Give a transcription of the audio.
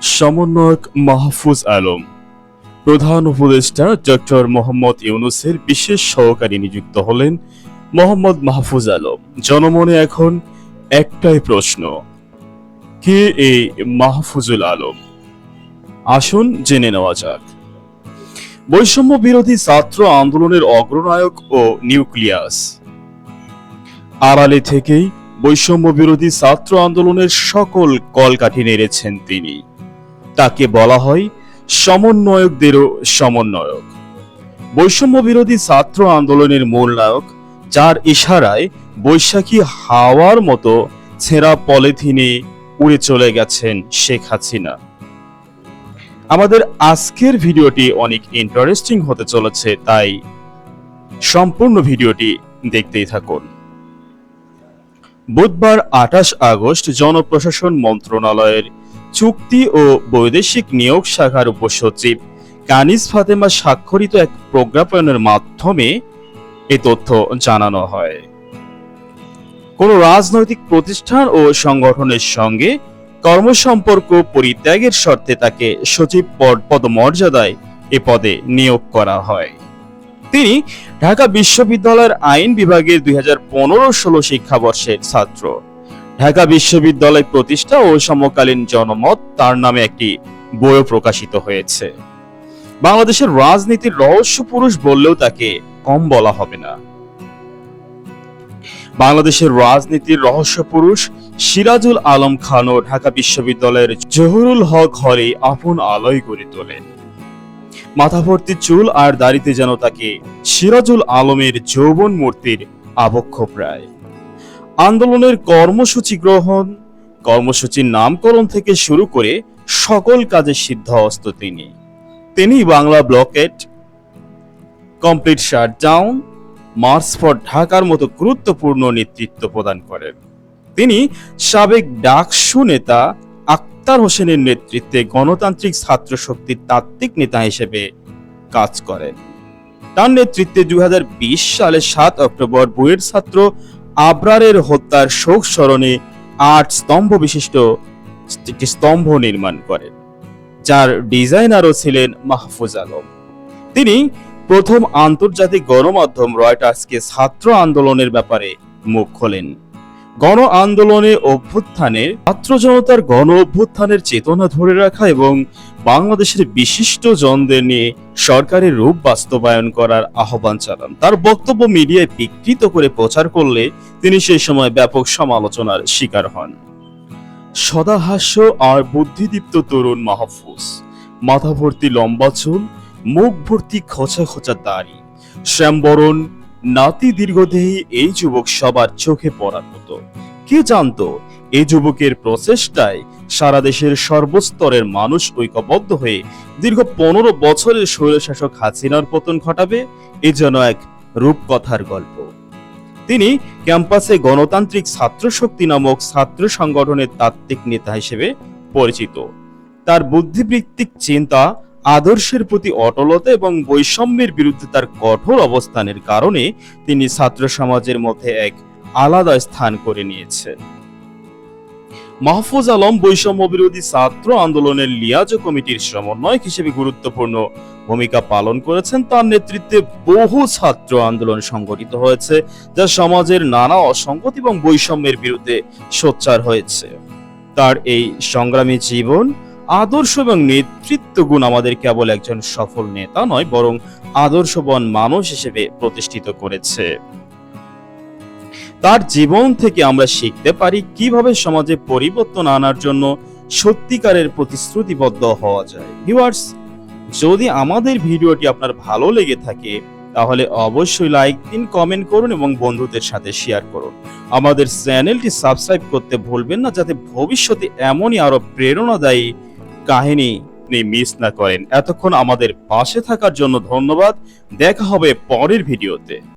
সমন্বয়ক মাহফুজ আলম, প্রধান উপদেষ্টা ডক্টর মোহাম্মদ ইউনুসের বিশেষ সহকারী নিযুক্ত হলেন মোহাম্মদ মাহফুজ আলম। জনমনে এখন একটাই প্রশ্ন, কে এই মাহফুজুল আলম? আসুন জেনে নেওয়া যাক। বৈষম্য বিরোধী ছাত্র আন্দোলনের অগ্রনায়ক ও নিউক্লিয়াস। আড়ালে থেকেই বৈষম্য বিরোধী ছাত্র আন্দোলনের সকল কলকাঠি নেড়েছেন তিনি। তাকে বলা হয় সমন্বয়কদেরও সমন্বয়ক। বৈষম্য বিরোধী ছাত্র আন্দোলনের মূল নায়ক, যার ইশারায় বৈশাখী হাওয়ার মতো ছেঁড়া পলিথিনে উড়ে চলে গেছেন শেখ হাসিনা। আমাদের আজকের ভিডিওটি অনেক ইন্টারেস্টিং হতে চলেছে, তাই সম্পূর্ণ ভিডিওটি দেখতেই থাকুন। বুধবার আঠাশ আগস্ট জনপ্রশাসন মন্ত্রণালয়ের চুক্তি ও বৈদেশিক নিয়োগ শাখার উপসচিব কানিস ফাতেমা স্বাক্ষরিত এক প্রজ্ঞাপনের মাধ্যমে এ তথ্য জানানো হয়। কোন রাজনৈতিক প্রতিষ্ঠান ও সংগঠনের সঙ্গে কর্মসম্পর্ক পরিত্যাগের শর্তে তাকে সচিব পদ, পদমর্যাদায় এ পদে নিয়োগ করা হয়। তিনি ঢাকা বিশ্ববিদ্যালয়ের আইন বিভাগের দুই হাজার পনেরো ষোলো শিক্ষাবর্ষের ছাত্র। ঢাকা বিশ্ববিদ্যালয় প্রতিষ্ঠা ও সমকালীন জনমত তার নামে একটি বইও প্রকাশিত হয়েছে। বাংলাদেশের রাজনীতির রহস্য পুরুষ বললেও তাকে কম বলা হবে না। বাংলাদেশের রাজনীতির রহস্য পুরুষ সিরাজুল আলম খানও ঢাকা বিশ্ববিদ্যালয়ের জহুরুল হক হলে আপন আলয় গড়ে তোলেন। মাথা ভর্তি চুল আর দাড়িতে যেন তাকে সিরাজুল আলমের যৌবন মূর্তির আবক্ষ প্রায়। আন্দোলনের কর্মসূচি গ্রহণ, কর্মসূচির নামকরণ থেকে শুরু করে সকল কাজে সিদ্ধহস্ত তিনি। তিনি Bangla blockade complete shutdown, march for ঢাকার মতো গুরুত্বপূর্ণ নেতৃত্ব প্রদান করেন। তিনি সাবেক ডাকসু নেতা আক্তার হোসেনের নেতৃত্বে গণতান্ত্রিক ছাত্র শক্তির তাত্ত্বিক নেতা হিসেবে কাজ করেন। তার নেতৃত্বে দুই হাজার বিশ সালে সাত অক্টোবর বইয়ের ছাত্র আবরারের হত্যার শোক স্মরণে আট স্তম্ভ বিশিষ্ট একটি স্তম্ভ নির্মাণ করেন, যার ডিজাইনারও ছিলেন মাহফুজ আলম। তিনি প্রথম আন্তর্জাতিক গণমাধ্যম রয়টার্সকে ছাত্র আন্দোলনের ব্যাপারে মুখ খোলেন। গণ আন্দোলনে অভ্যুত্থানের, ছাত্র জনতার গণ অভ্যুত্থানের চেতনা ধরে রাখা এবং বাংলাদেশের বিশিষ্ট জনদের নিয়ে সরকারের রূপ বাস্তবায়ন করার আহ্বান চালান তার বক্তব্য মিডিয়ায় বিকৃত করে প্রচার করলে তিনি সেই সময় ব্যাপক সমালোচনার শিকার হন। সদাহাস্য আর বুদ্ধিদীপ্ত তরুণ মাহফুজ মাথা ভর্তি লম্বা চুল মুখ ভর্তি খোঁচা খোঁচা দাড়ি, শ্যামবরণ নাতি দীর্ঘদেহী এই যুবক সবার চোখে পড়ার মতো। কে জানতো, এই যুবকের প্রচেষ্টায় সারা দেশের সর্বস্তরের মানুষ ঐক্যবদ্ধ হয়ে দীর্ঘ পনেরো বছরের স্বৈরশাসক হাসিনার পতন ঘটাবে, এ যেন এক রূপকথার গল্প। তিনি ক্যাম্পাসে গণতান্ত্রিক ছাত্র শক্তি নামক ছাত্র সংগঠনের তাত্ত্বিক নেতা হিসেবে পরিচিত। তার বুদ্ধিবৃত্তিক চিন্তা আদর্শের প্রতি অটলতা এবং বৈষম্যের বিরুদ্ধে তার কঠোর অবস্থানের কারণে তিনি ছাত্র সমাজের মধ্যে এক আলাদা স্থান করে নিয়েছেন মাহফুজ আলম বৈষম্য বিরোধী ছাত্র আন্দোলনের লিয়াজো কমিটির সমন্বয়ক হিসেবে গুরুত্বপূর্ণ ভূমিকা পালন করেছেন। তার নেতৃত্বে বহু ছাত্র আন্দোলন সংগঠিত হয়েছে, যা সমাজের নানা অসঙ্গতি এবং বৈষম্যের বিরুদ্ধে সোচ্চার হয়েছে। তার এই সংগ্রামী জীবন আদর্শ এবং নেতৃত্ব গুণ আমাদের কেবল একজন সফল নেতা নয়, বরং আদর্শবান মানুষ হিসেবে প্রতিষ্ঠিত করেছে। তার জীবন থেকে আমরা শিখতে পারি কীভাবে সমাজে পরিবর্তন আনার জন্য সত্যিকারের প্রতিশ্রুতিবদ্ধ হওয়া যায়। ভিউয়ার্স, যদি আমাদের ভিডিওটি আপনার ভালো লেগে থাকে, তাহলে অবশ্যই লাইক দিন, কমেন্ট করুন এবং বন্ধুদের সাথে শেয়ার করুন। আমাদের চ্যানেলটি সাবস্ক্রাইব করতে ভুলবেন না, যাতে ভবিষ্যতে এমনই আরও প্রেরণাদায়ী কাহিনী আপনি মিস না করেন। এতক্ষণ আমাদের পাশে থাকার জন্য ধন্যবাদ। দেখা হবে পরের ভিডিওতে।